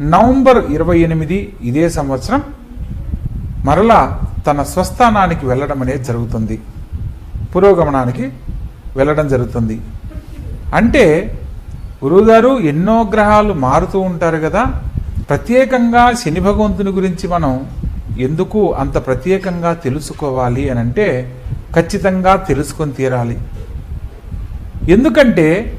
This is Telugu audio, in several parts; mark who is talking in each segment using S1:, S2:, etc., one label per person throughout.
S1: నవంబర్ ఇరవై ఎనిమిది ఇదే సంవత్సరం మరలా తన స్వస్థానానికి వెళ్ళడం అనేది జరుగుతుంది. పురోగమనానికి వెళ్ళడం జరుగుతుంది. అంటే గురువుగారు ఎన్నో గ్రహాలు మారుతూ ఉంటారు కదా. ప్రత్యేకంగా శని భగవంతుని గురించి మనం ఎందుకు అంత ప్రత్యేకంగా తెలుసుకోవాలి అని అంటే ఖచ్చితంగా తెలుసుకొని తీరాలి. ఎందుకంటే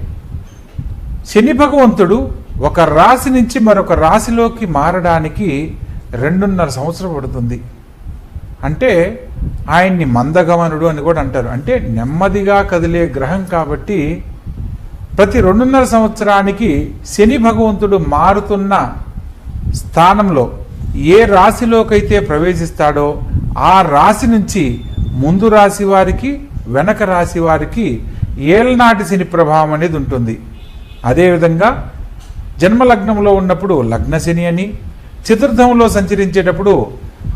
S1: శని భగవంతుడు ఒక రాశి నుంచి మరొక రాశిలోకి మారడానికి రెండున్నర సంవత్సరం పడుతుంది. అంటే ఆయన్ని మందగమనుడు అని కూడా అంటారు. అంటే నెమ్మదిగా కదిలే గ్రహం కాబట్టి ప్రతి రెండున్నర సంవత్సరానికి శని భగవంతుడు మారుతున్న స్థానంలో ఏ రాశిలోకైతే ప్రవేశిస్తాడో ఆ రాశి నుంచి ముందు రాశి వారికి వెనక రాశి వారికి ఏళ్ళనాటి శని ప్రభావం అనేది ఉంటుంది. అదేవిధంగా జన్మలగ్నంలో ఉన్నప్పుడు లగ్నశని అని చతుర్థంలో సంచరించేటప్పుడు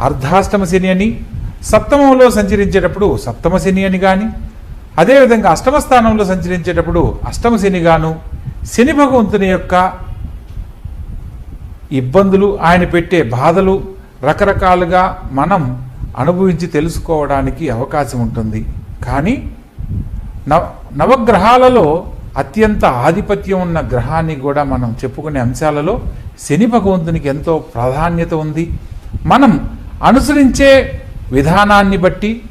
S1: అర్ధాష్టమ శని అని సప్తమంలో సంచరించేటప్పుడు సప్తమ శని అని కానీ అదేవిధంగా అష్టమ స్థానంలో సంచరించేటప్పుడు అష్టమ శనిగాను శని భగవంతుని యొక్క ఇబ్బందులు ఆయన పెట్టే బాధలు రకరకాలుగా మనం అనుభవించి తెలుసుకోవడానికి అవకాశం ఉంటుంది. కానీ నవ నవగ్రహాలలో అత్యంత ఆధిపత్యం ఉన్న గ్రహాన్ని కూడా మనం చెప్పుకునే అంశాలలో శని భగవంతునికి ఎంతో ప్రాధాన్యత ఉంది. మనం అనుసరించే విధానాన్ని బట్టి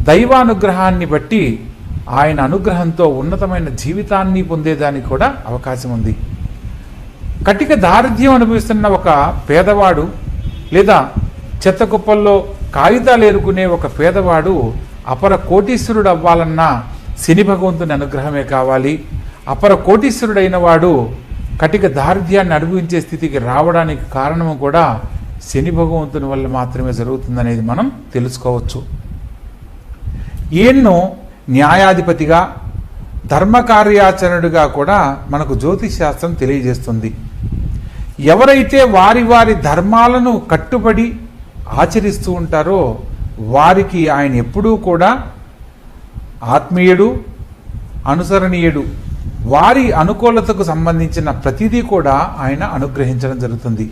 S1: దైవానుగ్రహాన్ని బట్టి ఆయన అనుగ్రహంతో ఉన్నతమైన జీవితాన్ని పొందేదానికి కూడా అవకాశం ఉంది. కటిక దారిద్ర్యం అనుభవిస్తున్న ఒక పేదవాడు లేదా చెత్త కుప్పల్లో కాగితాలు ఏరుకునే ఒక పేదవాడు అపర కోటీశ్వరుడు అవ్వాలన్నా శని భగవంతుని అనుగ్రహమే కావాలి. అపర కోటీశ్వరుడైన వాడు కటిక దారిద్ర్యాన్ని అనుభవించే స్థితికి రావడానికి కారణము కూడా శని భగవంతుని వల్ల మాత్రమే జరుగుతుందనేది మనం తెలుసుకోవచ్చు. ఈయన్ను న్యాయాధిపతిగా ధర్మకార్యాచరణుడిగా కూడా మనకు జ్యోతిష్ శాస్త్రం తెలియజేస్తుంది. ఎవరైతే వారి వారి ధర్మాలను కట్టుబడి ఆచరిస్తూ ఉంటారో వారికి ఆయన ఎప్పుడూ కూడా ఆత్మీయుడు అనుసరణీయుడు వారి అనుకూలతకు సంబంధించిన ప్రతిదీ కూడా ఆయన అనుగ్రహించడం జరుగుతుంది.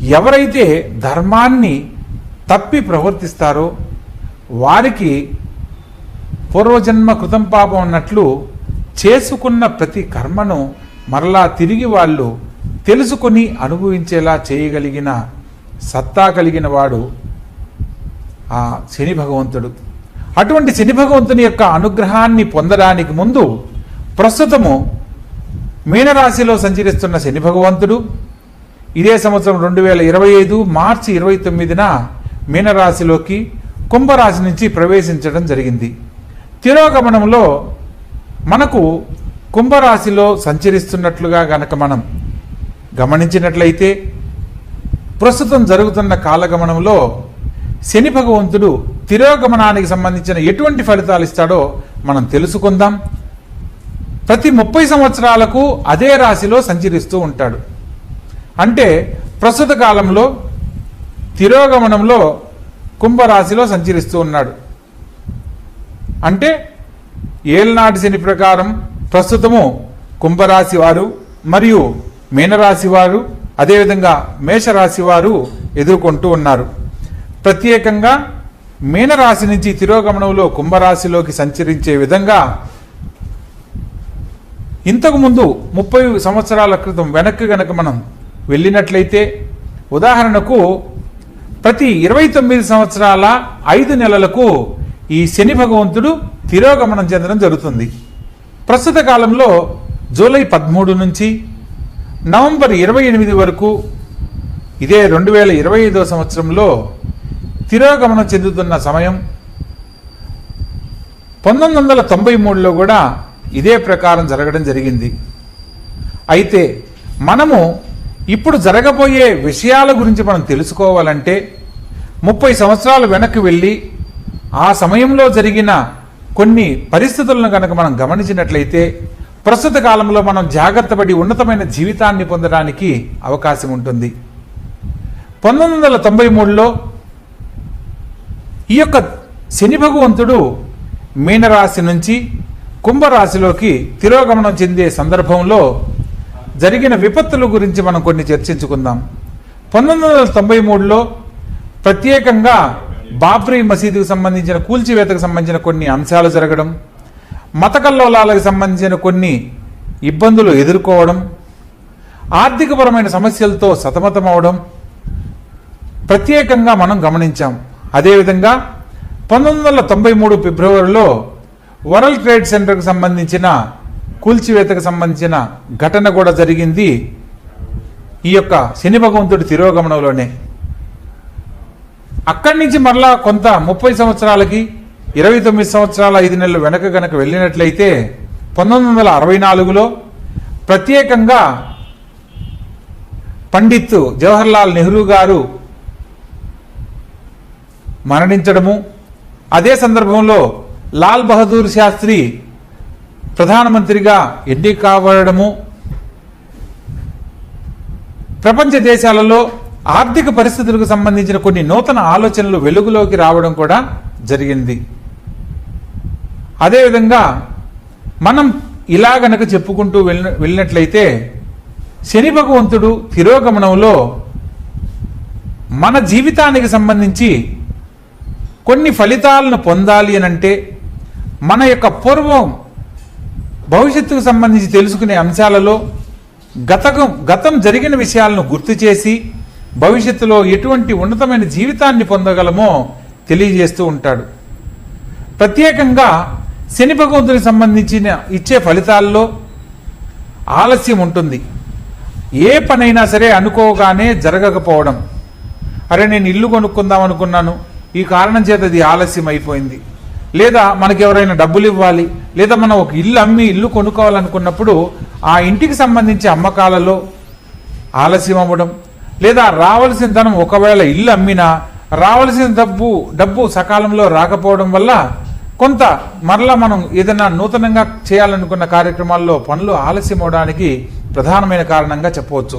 S1: ఎవరైతే ధర్మాన్ని తప్పి ప్రవర్తిస్తారో వారికి పూర్వజన్మ కృతం పాపం అన్నట్లు చేసుకున్న ప్రతి కర్మను మరలా తిరిగి వాళ్ళు తెలుసుకొని అనుభవించేలా చేయగలిగిన సత్తా కలిగిన వాడు ఆ శని భగవంతుడు. అటువంటి శని భగవంతుని యొక్క అనుగ్రహాన్ని పొందడానికి ముందు ప్రస్తుతము మీనరాశిలో సంచరిస్తున్న శని భగవంతుడు. ఇదే సంవత్సరం రెండు వేల ఇరవై ఐదు మార్చి ఇరవై తొమ్మిదిన మీనరాశిలోకి కుంభరాశి నుంచి ప్రవేశించడం జరిగింది. తిరోగమనంలో మనకు కుంభరాశిలో సంచరిస్తున్నట్లుగా గనక మనం గమనించినట్లయితే ప్రస్తుతం జరుగుతున్న కాలగమనంలో శని భగవంతుడు తిరోగమనానికి సంబంధించిన ఎటువంటి ఫలితాలు ఇస్తాడో మనం తెలుసుకుందాం. ప్రతి ముప్పై సంవత్సరాలకు అదే రాశిలో సంచరిస్తూ ఉంటాడు. అంటే ప్రస్తుత కాలంలో తిరోగమనంలో కుంభరాశిలో సంచరిస్తూ ఉన్నాడు. అంటే ఏలనాటి శని ప్రకారం ప్రస్తుతము కుంభరాశి వారు మరియు మీనరాశి వారు అదేవిధంగా మేషరాశి వారు ఎదుర్కొంటూ ఉన్నారు. ప్రత్యేకంగా మీనరాశి నుంచి తిరోగమనంలో కుంభరాశిలోకి సంచరించే విధంగా ఇంతకుముందు ముప్పై సంవత్సరాల క్రితం వెనక్కి గనక మనం వెళ్ళినట్లయితే ఉదాహరణకు ప్రతి ఇరవై తొమ్మిది సంవత్సరాల ఐదు నెలలకు ఈ శని భగవంతుడు తిరోగమనం చెందడం జరుగుతుంది. ప్రస్తుత కాలంలో జూలై పదమూడు నుంచి నవంబర్ ఇరవై ఎనిమిది వరకు ఇదే రెండు వేల ఇరవై ఐదో సంవత్సరంలో తిరోగమనం చెందుతున్న సమయం. పంతొమ్మిది వందల తొంభై మూడులో కూడా ఇదే ప్రకారం జరగడం జరిగింది. అయితే మనము ఇప్పుడు జరగబోయే విషయాల గురించి మనం తెలుసుకోవాలంటే ముప్పై సంవత్సరాలు వెనక్కి వెళ్ళి ఆ సమయంలో జరిగిన కొన్ని పరిస్థితులను కనుక మనం గమనించినట్లయితే ప్రస్తుత కాలంలో మనం జాగ్రత్త పడి ఉన్నతమైన జీవితాన్ని పొందడానికి అవకాశం ఉంటుంది. పంతొమ్మిది వందల తొంభై మూడులో ఈ యొక్క శని భగవంతుడు మీనరాశి నుంచి కుంభరాశిలోకి తిరోగమనం చెందే సందర్భంలో జరిగిన విపత్తుల గురించి మనం కొన్ని చర్చించుకుందాం. పంతొమ్మిది వందల తొంభై మూడులో ప్రత్యేకంగా బాబ్రీ మసీదుకు సంబంధించిన కూల్చివేతకు సంబంధించిన కొన్ని అంశాలు జరగడం మత కల్లోలాలకు సంబంధించిన కొన్ని ఇబ్బందులు ఎదుర్కోవడం ఆర్థికపరమైన సమస్యలతో సతమతమవడం ప్రత్యేకంగా మనం గమనించాం. అదేవిధంగా పంతొమ్మిది వందల తొంభై మూడు ఫిబ్రవరిలో వరల్డ్ ట్రేడ్ సెంటర్కు సంబంధించిన కూల్చివేతకు సంబంధించిన ఘటన కూడా జరిగింది ఈ యొక్క శని భగవంతుడి తిరోగమనంలోనే. అక్కడి నుంచి మరలా కొంత ముప్పై సంవత్సరాలకి ఇరవై తొమ్మిది సంవత్సరాల ఐదు నెలలు వెనక గనక వెళ్ళినట్లయితే పంతొమ్మిది వందల అరవై నాలుగులో ప్రత్యేకంగా పండిత్ జవహర్లాల్ నెహ్రూ గారు మరణించడము. అదే సందర్భంలో లాల్ బహదూర్ శాస్త్రి ప్రధానమంత్రిగా ఎన్నిక కావడము. ప్రపంచ దేశాలలో ఆర్థిక పరిస్థితులకు సంబంధించిన కొన్ని నూతన ఆలోచనలు వెలుగులోకి రావడం కూడా జరిగింది. అదేవిధంగా మనం ఇలా గనక చెప్పుకుంటూ వెళ్ళిన వెళ్ళినట్లయితే శని భగవంతుడు తిరోగమనంలో మన జీవితానికి సంబంధించి కొన్ని ఫలితాలను పొందాలి అని అంటే మన యొక్క పూర్వం భవిష్యత్తుకు సంబంధించి తెలుసుకునే అంశాలలో గతకం గతం జరిగిన విషయాలను గుర్తు చేసి భవిష్యత్తులో ఎటువంటి ఉన్నతమైన జీవితాన్ని పొందగలమో తెలియజేస్తూ ఉంటాడు. ప్రత్యేకంగా శని భగవంతునికి సంబంధించిన ఇచ్చే ఫలితాల్లో ఆలస్యం ఉంటుంది. ఏ పనైనా సరే అనుకోగానే జరగకపోవడం. అరే నేను ఇల్లు కొనుక్కుందాం అనుకున్నాను. ఈ కారణం చేత అది ఆలస్యం అయిపోయింది లేదా మనకి ఎవరైనా డబ్బులు ఇవ్వాలి లేదా మనం ఒక ఇల్లు అమ్మి ఇల్లు కొనుక్కోవాలనుకున్నప్పుడు ఆ ఇంటికి సంబంధించి అమ్మకాలలో ఆలస్యం అవ్వడం లేదా రావలసిన ధనం ఒకవేళ ఇల్లు అమ్మినా రావలసిన డబ్బు డబ్బు సకాలంలో రాకపోవడం వల్ల కొంత మరలా మనం ఏదైనా నూతనంగా చేయాలనుకున్న కార్యక్రమాల్లో పనులు ఆలస్యం అవడానికి ప్రధానమైన కారణంగా చెప్పవచ్చు.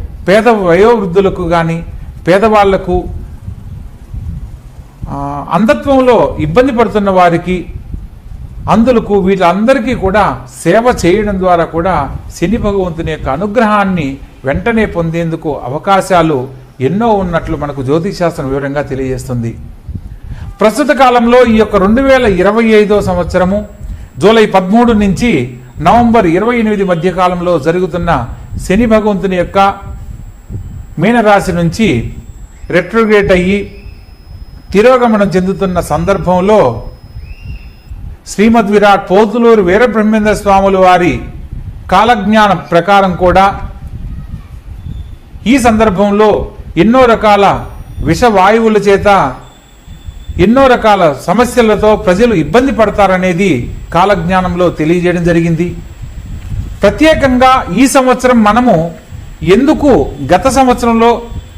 S1: పేద వయోవృద్ధులకు కానీ పేదవాళ్ళకు అంధత్వంలో ఇబ్బంది పడుతున్న వారికి అందులకు వీళ్ళందరికీ కూడా సేవ చేయడం ద్వారా కూడా శని భగవంతుని యొక్క అనుగ్రహాన్ని వెంటనే పొందేందుకు అవకాశాలు ఎన్నో ఉన్నట్లు మనకు జ్యోతిశాస్త్రం వివరంగా తెలియజేస్తుంది. ప్రస్తుత కాలంలో ఈ యొక్క రెండు వేల ఇరవై ఐదో సంవత్సరము జూలై పదమూడు నుంచి నవంబర్ ఇరవై ఎనిమిది మధ్య కాలంలో జరుగుతున్న శని భగవంతుని యొక్క మీనరాశి నుంచి రెట్రోగ్రేట్ అయ్యి తిరోగమనం చెందుతున్న సందర్భంలో శ్రీమద్ విరాట్ పోతులూరు వీరబ్రహ్మేంద్ర స్వాములు వారి కాలజ్ఞానం ప్రకారం కూడా ఈ సందర్భంలో ఎన్నో రకాల విషవాయువుల చేత ఎన్నో రకాల సమస్యలతో ప్రజలు ఇబ్బంది పడతారనేది కాలజ్ఞానంలో తెలియజేయడం జరిగింది. ప్రత్యేకంగా ఈ సంవత్సరం మనము ఎందుకు గత సంవత్సరంలో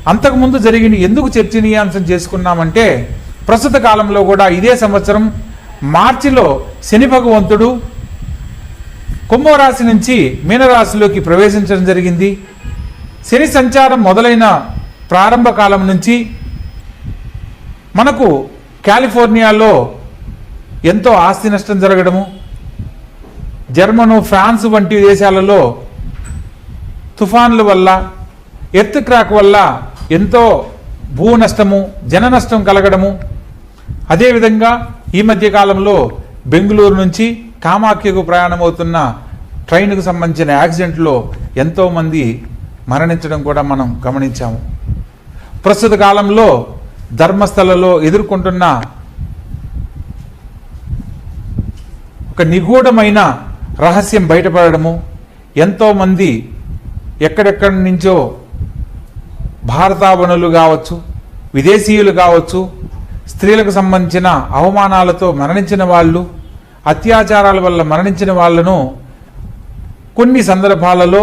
S1: అంతకుముందు జరిగిన ఎందుకు చర్చనీయాంశం చేసుకున్నామంటే ప్రస్తుత కాలంలో కూడా ఇదే సంవత్సరం మార్చిలో శని భగవంతుడు కుంభరాశి నుంచి మీనరాశిలోకి ప్రవేశించడం జరిగింది. శని సంచారం మొదలైన ప్రారంభ కాలం నుంచి మనకు కాలిఫోర్నియాలో ఎంతో ఆస్తి నష్టం జరగడము జర్మను ఫ్రాన్స్ వంటి దేశాలలో తుఫాన్ల వల్ల ఎర్త్ క్రాక్ వల్ల ఎంతో భూ నష్టము జన నష్టం కలగడము. అదేవిధంగా ఈ మధ్య కాలంలో బెంగళూరు నుంచి కామాఖ్యకు ప్రయాణమవుతున్న ట్రైన్కు సంబంధించిన యాక్సిడెంట్లో ఎంతోమంది మరణించడం కూడా మనం గమనించాము. ప్రస్తుత కాలంలో ధర్మస్థలలో ఎదుర్కొంటున్న ఒక నిగూఢమైన రహస్యం బయటపడము ఎంతోమంది ఎక్కడెక్కడి నుంచో భారతావనులు కావచ్చు విదేశీయులు కావచ్చు స్త్రీలకు సంబంధించిన అవమానాలతో మరణించిన వాళ్ళు అత్యాచారాల వల్ల మరణించిన వాళ్ళను కొన్ని సందర్భాలలో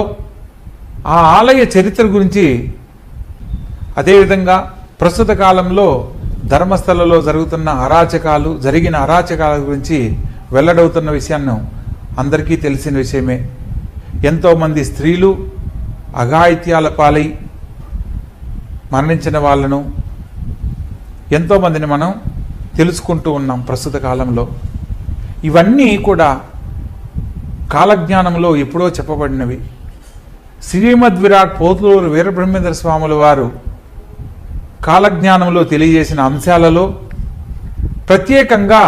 S1: ఆ ఆలయ చరిత్ర గురించి అదేవిధంగా ప్రస్తుత కాలంలో ధర్మస్థలలో జరుగుతున్న అరాచకాలు జరిగిన అరాచకాల గురించి వెల్లడవుతున్న విషయాన్ని అందరికీ తెలిసిన విషయమే. ఎంతోమంది స్త్రీలు అఘాయిత్యాల పాలై మరణించిన వాళ్ళను ఎంతోమందిని మనం తెలుసుకుంటూ ఉన్నాం ప్రస్తుత కాలంలో. ఇవన్నీ కూడా కాలజ్ఞానంలో ఎప్పుడో చెప్పబడినవి. శ్రీమద్ విరాట్ పోతులూరు వీరబ్రహ్మేంద్ర స్వాముల వారు కాలజ్ఞానంలో తెలియజేసిన అంశాలలో ప్రత్యేకంగా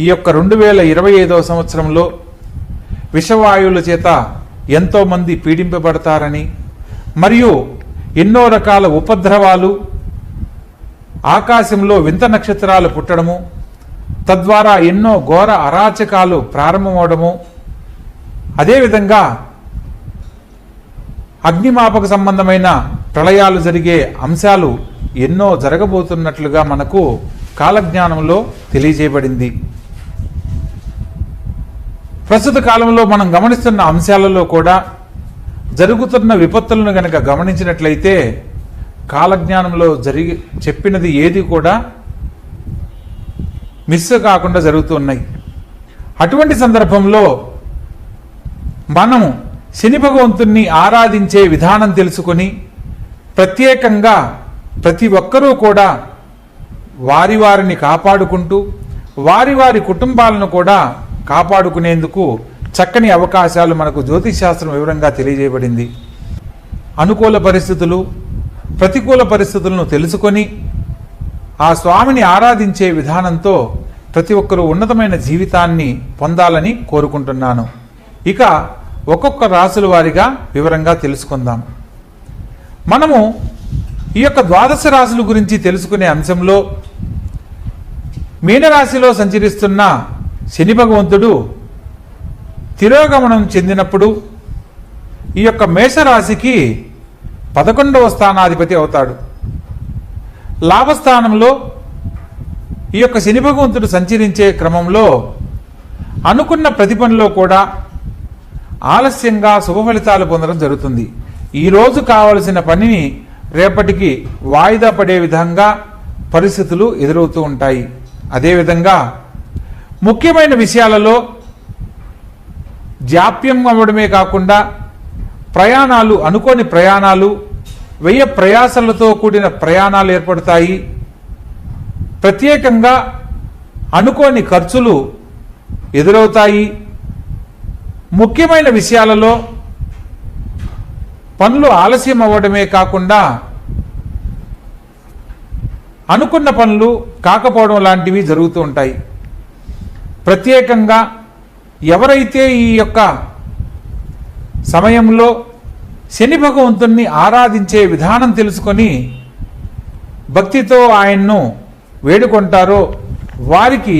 S1: ఈ యొక్క రెండు వేల ఇరవై ఐదవ సంవత్సరంలో విషవాయువుల చేత ఎంతోమంది పీడింపబడతారని మరియు ఎన్నో రకాల ఉపద్రవాలు ఆకాశంలో వింత నక్షత్రాలు పుట్టడము తద్వారా ఎన్నో ఘోర అరాచకాలు ప్రారంభమవడము. అదేవిధంగా అగ్నిమాపక సంబంధమైన ప్రళయాలు జరిగే అంశాలు ఎన్నో జరగబోతున్నట్లుగా మనకు కాలజ్ఞానంలో తెలియజేయబడింది. ప్రస్తుత కాలంలో మనం గమనిస్తున్న అంశాలలో కూడా జరుగుతున్న విపత్తులను గనక గమనించినట్లయితే కాలజ్ఞానంలో జరిగి చెప్పినది ఏది కూడా మిస్ కాకుండా జరుగుతున్నాయి అటువంటి సందర్భంలో మనము శని భగవంతుణ్ణి ఆరాధించే విధానం తెలుసుకొని ప్రత్యేకంగా ప్రతి ఒక్కరూ కూడా వారి వారిని కాపాడుకుంటూ వారి వారి కుటుంబాలను కూడా కాపాడుకునేందుకు చక్కని అవకాశాలు మనకు జ్యోతిశాస్త్రం వివరంగా తెలియజేయబడింది. అనుకూల పరిస్థితులు ప్రతికూల పరిస్థితులను తెలుసుకొని ఆ స్వామిని ఆరాధించే విధానంతో ప్రతి ఒక్కరూ ఉన్నతమైన జీవితాన్ని పొందాలని కోరుకుంటున్నాను. ఇక ఒక్కొక్క రాసుల వారిగా వివరంగా తెలుసుకుందాం. మనము ఈ యొక్క ద్వాదశ రాశుల గురించి తెలుసుకునే అంశంలో మీనరాశిలో సంచరిస్తున్న శని భగవంతుడు తిరోగమనం చెందినప్పుడు ఈ యొక్క మేషరాశికి పదకొండవ స్థానాధిపతి అవుతాడు. లాభస్థానంలో ఈ యొక్క శని భగవంతుడు సంచరించే క్రమంలో అనుకున్న ప్రతి పనిలో కూడా ఆలస్యంగా శుభ ఫలితాలు పొందడం జరుగుతుంది. ఈరోజు కావలసిన పనిని రేపటికి వాయిదా పడే విధంగా పరిస్థితులు ఎదురవుతూ ఉంటాయి. అదేవిధంగా ముఖ్యమైన విషయాలలో జాప్యం అవ్వడమే కాకుండా ప్రయాణాలు అనుకోని ప్రయాణాలు వ్యయ ప్రయాసలతో కూడిన ప్రయాణాలు ఏర్పడతాయి. ప్రత్యేకంగా అనుకోని ఖర్చులు ఎదురవుతాయి. ముఖ్యమైన విషయాలలో పనులు ఆలస్యం అవ్వడమే కాకుండా అనుకున్న పనులు కాకపోవడం లాంటివి జరుగుతూ ఉంటాయి. ప్రత్యేకంగా ఎవరైతే ఈ యొక్క సమయంలో శని భగవంతుణ్ణి ఆరాధించే విధానం తెలుసుకొని భక్తితో ఆయన్ను వేడుకుంటారో వారికి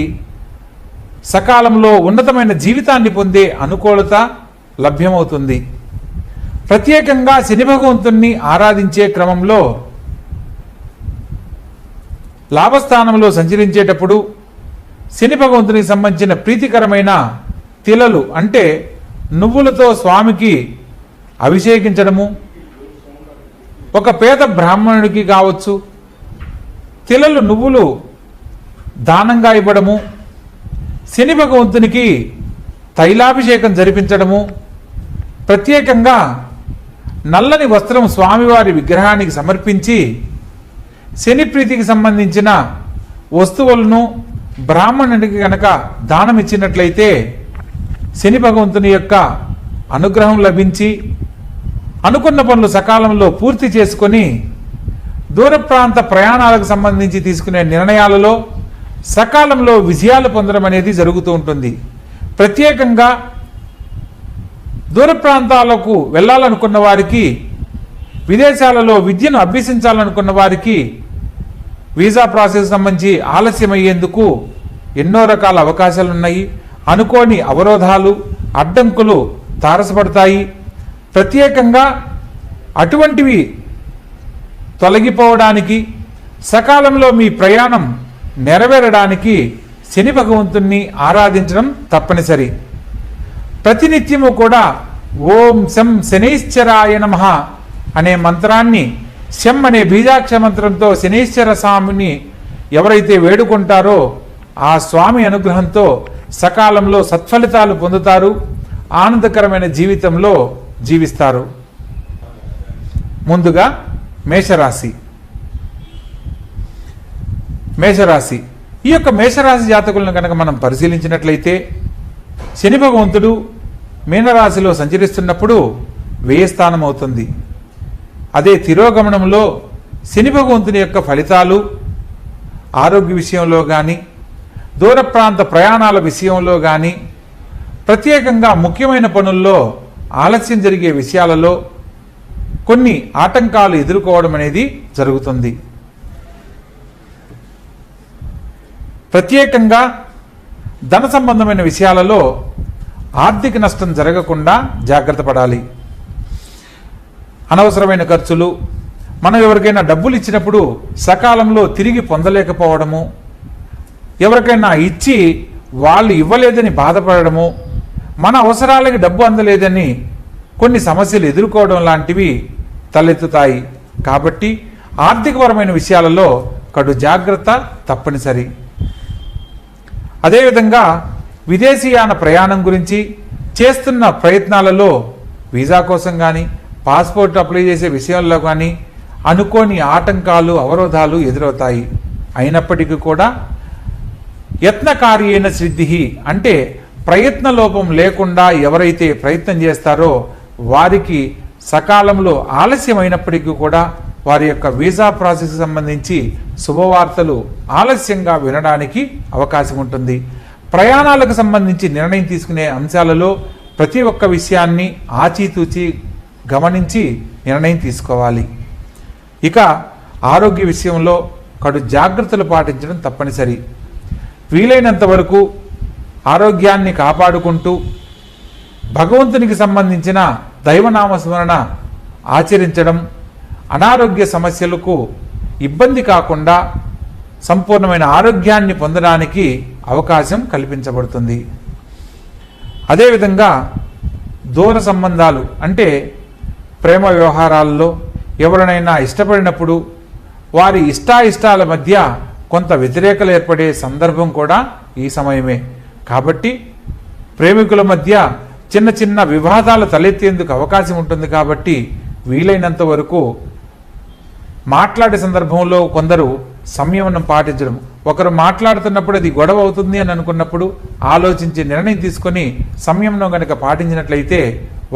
S1: సకాలంలో ఉన్నతమైన జీవితాన్ని పొందే అనుకూలత లభ్యమవుతుంది. ప్రత్యేకంగా శని భగవంతుణ్ణి ఆరాధించే క్రమంలో లాభస్థానంలో సంచరించేటప్పుడు శని భగవంతునికి సంబంధించిన ప్రీతికరమైన తిలలు అంటే నువ్వులతో స్వామికి అభిషేకించడము ఒక పేద బ్రాహ్మణుడికి కావచ్చు తిలలు నువ్వులు దానంగా ఇవ్వడము శని భగవంతునికి తైలాభిషేకం జరిపించడము ప్రత్యేకంగా నల్లని వస్త్రం స్వామివారి విగ్రహానికి సమర్పించి శని ప్రీతికి సంబంధించిన వస్తువులను బ్రాహ్మణుడికి గనక దానం ఇచ్చినట్లయితే శని భగవంతుని యొక్క అనుగ్రహం లభించి అనుకున్న పనులు సకాలంలో పూర్తి చేసుకొని దూర ప్రాంత ప్రయాణాలకు సంబంధించి తీసుకునే నిర్ణయాలలో సకాలంలో విజయాలు పొందడం అనేది జరుగుతూ ఉంటుంది. ప్రత్యేకంగా దూర ప్రాంతాలకు వెళ్ళాలనుకున్న వారికి విదేశాలలో విద్యను అభ్యసించాలనుకున్న వారికి వీసా ప్రాసెస్ సంబంధించి ఆలస్యమయ్యేందుకు ఎన్నో రకాల అవకాశాలున్నాయి. అనుకోని అవరోధాలు అడ్డంకులు తారసపడతాయి. ప్రత్యేకంగా అటువంటివి తొలగిపోవడానికి సకాలంలో మీ ప్రయాణం నెరవేరడానికి శని భగవంతుణ్ణి ఆరాధించడం తప్పనిసరి. ప్రతినిత్యము కూడా ఓం శం శనైశ్చరాయ నమ అనే మంత్రాన్ని శం అనే బీజాక్ష మంత్రంతో శనీశ్వర స్వామిని ఎవరైతే వేడుకుంటారో ఆ స్వామి అనుగ్రహంతో సకాలంలో సత్ఫలితాలు పొందుతారు ఆనందకరమైన జీవితంలో జీవిస్తారు. ముందుగా మేషరాశి. మేషరాశి. ఈ యొక్క మేషరాశి జాతకులను కనుక మనం పరిశీలించినట్లయితే శని భగవంతుడు మీనరాశిలో సంచరిస్తున్నప్పుడు వ్యయస్థానం అవుతుంది. అదే తిరోగమనంలో శని భగవంతుని యొక్క ఫలితాలు ఆరోగ్య విషయంలో కానీ దూర ప్రాంత ప్రయాణాల విషయంలో కానీ ప్రత్యేకంగా ముఖ్యమైన పనుల్లో ఆలస్యం జరిగే విషయాలలో కొన్ని ఆటంకాలు ఎదుర్కోవడం అనేది జరుగుతుంది. ప్రత్యేకంగా ధన సంబంధమైన విషయాలలో ఆర్థిక నష్టం జరగకుండా జాగ్రత్త పడాలి. అనవసరమైన ఖర్చులు మనం ఎవరికైనా డబ్బులు ఇచ్చినప్పుడు సకాలంలో తిరిగి పొందలేకపోవడము ఎవరికైనా ఇచ్చి వాళ్ళు ఇవ్వలేదని బాధపడము మన అవసరాలకి డబ్బు అందలేదని కొన్ని సమస్యలు ఎదుర్కోవడం లాంటివి తలెత్తుతాయి. కాబట్టి ఆర్థికపరమైన విషయాలలో కడు జాగ్రత్త తప్పనిసరి. అదేవిధంగా విదేశీయాన ప్రయాణం గురించి చేస్తున్న ప్రయత్నాలలో వీసా కోసం కానీ పాస్పోర్ట్ అప్లై చేసే విషయంలో కానీ అనుకోని ఆటంకాలు అవరోధాలు ఎదురవుతాయి. అయినప్పటికీ కూడా యత్నకార్యైన సిద్ధి అంటే ప్రయత్న లోపం లేకుండా ఎవరైతే ప్రయత్నం చేస్తారో వారికి సకాలంలో ఆలస్యమైనప్పటికీ కూడా వారి యొక్క వీసా ప్రాసెస్ సంబంధించి శుభవార్తలు ఆలస్యంగా వినడానికి అవకాశం ఉంటుంది. ప్రయాణాలకు సంబంధించి నిర్ణయం తీసుకునే అంశాలలో ప్రతి ఒక్క విషయాన్ని ఆచితూచి గమనించి నిర్ణయం తీసుకోవాలి. ఇక ఆరోగ్య విషయంలో కడు జాగ్రత్తలు పాటించడం తప్పనిసరి. వీలైనంత వరకు ఆరోగ్యాన్ని కాపాడుకుంటూ భగవంతునికి సంబంధించిన దైవనామస్మరణ ఆచరించడం అనారోగ్య సమస్యలకు ఇబ్బంది కాకుండా సంపూర్ణమైన ఆరోగ్యాన్ని పొందడానికి అవకాశం కల్పించబడుతుంది. అదేవిధంగా దూర సంబంధాలు అంటే ప్రేమ వ్యవహారాల్లో ఎవరినైనా ఇష్టపడినప్పుడు వారి ఇష్టాయిష్టాల మధ్య కొంత వ్యతిరేకలు ఏర్పడే సందర్భం కూడా ఈ సమయమే. కాబట్టి ప్రేమికుల మధ్య చిన్న చిన్న వివాదాలు తలెత్తేందుకు అవకాశం ఉంటుంది కాబట్టి వీలైనంత వరకు మాట్లాడే సందర్భంలో కొందరు సంయమనం పాటించడం. ఒకరు మాట్లాడుతున్నప్పుడు అది గొడవ అవుతుంది అని అనుకున్నప్పుడు ఆలోచించి నిర్ణయం తీసుకొని సంయమనం కనుక పాటించినట్లయితే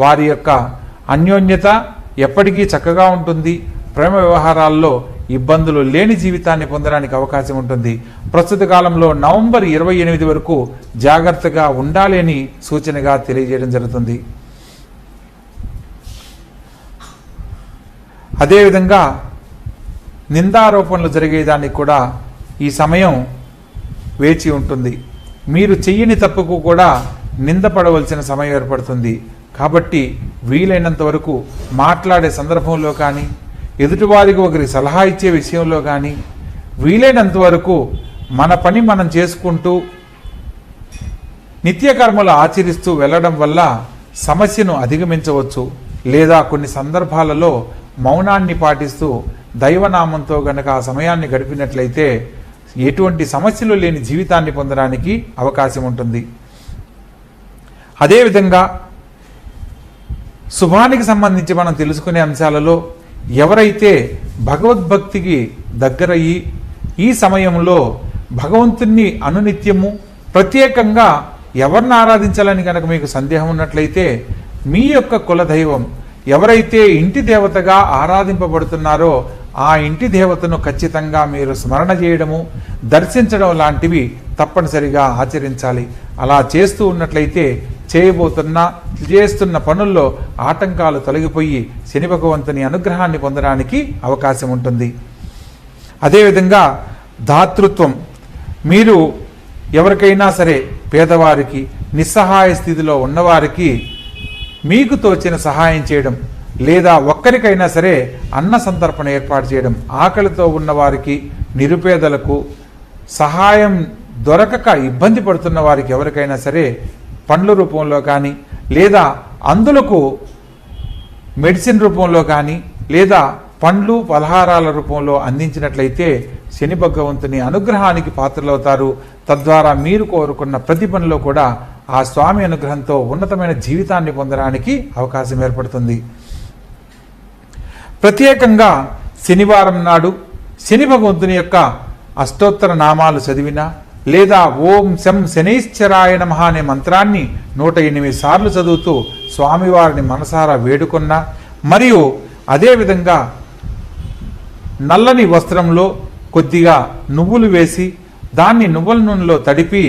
S1: వారి యొక్క అన్యోన్యత ఎప్పటికీ చక్కగా ఉంటుంది. ప్రేమ వ్యవహారాల్లో ఇబ్బందులు లేని జీవితాన్ని పొందడానికి అవకాశం ఉంటుంది. ప్రస్తుత కాలంలో నవంబర్ ఇరవై ఎనిమిది వరకు జాగ్రత్తగా ఉండాలి అని సూచనగా తెలియజేయడం జరుగుతుంది. అదేవిధంగా నిందారోపణలు జరిగేదానికి కూడా ఈ సమయం వేచి ఉంటుంది. మీరు చెయ్యని తప్పుకు కూడా నిందపడవలసిన సమయం ఏర్పడుతుంది. కాబట్టి వీలైనంత వరకు మాట్లాడే సందర్భంలో కానీ ఎదుటివారికి ఒకరి సలహా ఇచ్చే విషయంలో కానీ వీలైనంత వరకు మన పని మనం చేసుకుంటూ నిత్యకర్మలు ఆచరిస్తూ వెళ్ళడం వల్ల సమస్యను అధిగమించవచ్చు లేదా కొన్ని సందర్భాలలో మౌనాన్ని పాటిస్తూ దైవనామంతో గనక ఆ సమయాన్ని గడిపినట్లయితే ఎటువంటి సమస్యలు లేని జీవితాన్ని పొందడానికి అవకాశం ఉంటుంది. అదేవిధంగా శుభానికి సంబంధించి మనం తెలుసుకునే అంశాలలో ఎవరైతే భగవద్భక్తికి దగ్గరయ్యి ఈ సమయంలో భగవంతుణ్ణి అనునిత్యము ప్రత్యేకంగా ఎవరిని ఆరాధించాలని కనుక మీకు సందేహం ఉన్నట్లయితే మీ యొక్క కులదైవం ఎవరైతే ఇంటి దేవతగా ఆరాధింపబడుతున్నారో ఆ ఇంటి దేవతను ఖచ్చితంగా మీరు స్మరణ చేయడము దర్శించడం లాంటివి తప్పనిసరిగా ఆచరించాలి. అలా చేస్తూ ఉన్నట్లయితే చేయబోతున్న చేస్తున్న పనుల్లో ఆటంకాలు తొలగిపోయి శని భగవంతుని అనుగ్రహాన్ని పొందడానికి అవకాశం ఉంటుంది. అదేవిధంగా దాతృత్వం మీరు ఎవరికైనా సరే పేదవారికి నిస్సహాయ స్థితిలో ఉన్నవారికి మీకు తోచిన సహాయం చేయడం లేదా ఒక్కరికైనా సరే అన్న సంతర్పణ ఏర్పాటు చేయడం ఆకలితో ఉన్నవారికి నిరుపేదలకు సహాయం దొరకక ఇబ్బంది పడుతున్న వారికి ఎవరికైనా సరే పండ్ల రూపంలో కానీ లేదా అందులకు మెడిసిన్ రూపంలో కానీ లేదా పండ్లు పలహారాల రూపంలో అందించినట్లయితే శని భగవంతుని అనుగ్రహానికి పాత్రలవుతారు. తద్వారా మీరు కోరుకున్న ప్రతి పనిలో కూడా ఆ స్వామి అనుగ్రహంతో ఉన్నతమైన జీవితాన్ని పొందడానికి అవకాశం ఏర్పడుతుంది. ప్రత్యేకంగా శనివారం నాడు శని భగవంతుని యొక్క అష్టోత్తర నామాలు చదివిన లేదా ఓం శం శనైశ్చరాయ నమ అనే మంత్రాన్ని నూట ఎనిమిది సార్లు చదువుతూ స్వామివారిని మనసారా వేడుకున్న మరియు అదేవిధంగా నల్లని వస్త్రంలో కొద్దిగా నువ్వులు వేసి దాన్ని నువ్వుల నూనెలో తడిపి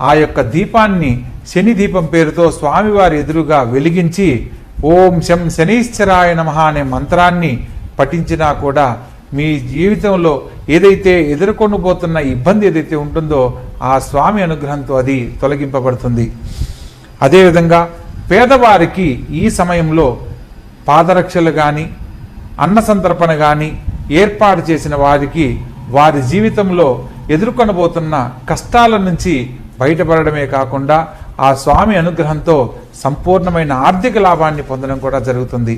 S1: ఆ యొక్క దీపాన్ని శని దీపం పేరుతో స్వామివారి ఎదురుగా వెలిగించి ఓం శం శనీశ్చరాయ నమ అనే మంత్రాన్ని పఠించినా కూడా మీ జీవితంలో ఏదైతే ఎదుర్కొనబోతున్న ఇబ్బంది ఏదైతే ఉంటుందో ఆ స్వామి అనుగ్రహంతో అది తొలగింపబడుతుంది. అదేవిధంగా పేదవారికి ఈ సమయంలో పాదరక్షలు కానీ అన్న సంతర్పణ కానీ ఏర్పాటు చేసిన వారికి వారి జీవితంలో ఎదుర్కొనబోతున్న కష్టాల నుంచి బయటపడడమే కాకుండా ఆ స్వామి అనుగ్రహంతో సంపూర్ణమైన ఆర్థిక లాభాన్ని పొందడం కూడా జరుగుతుంది.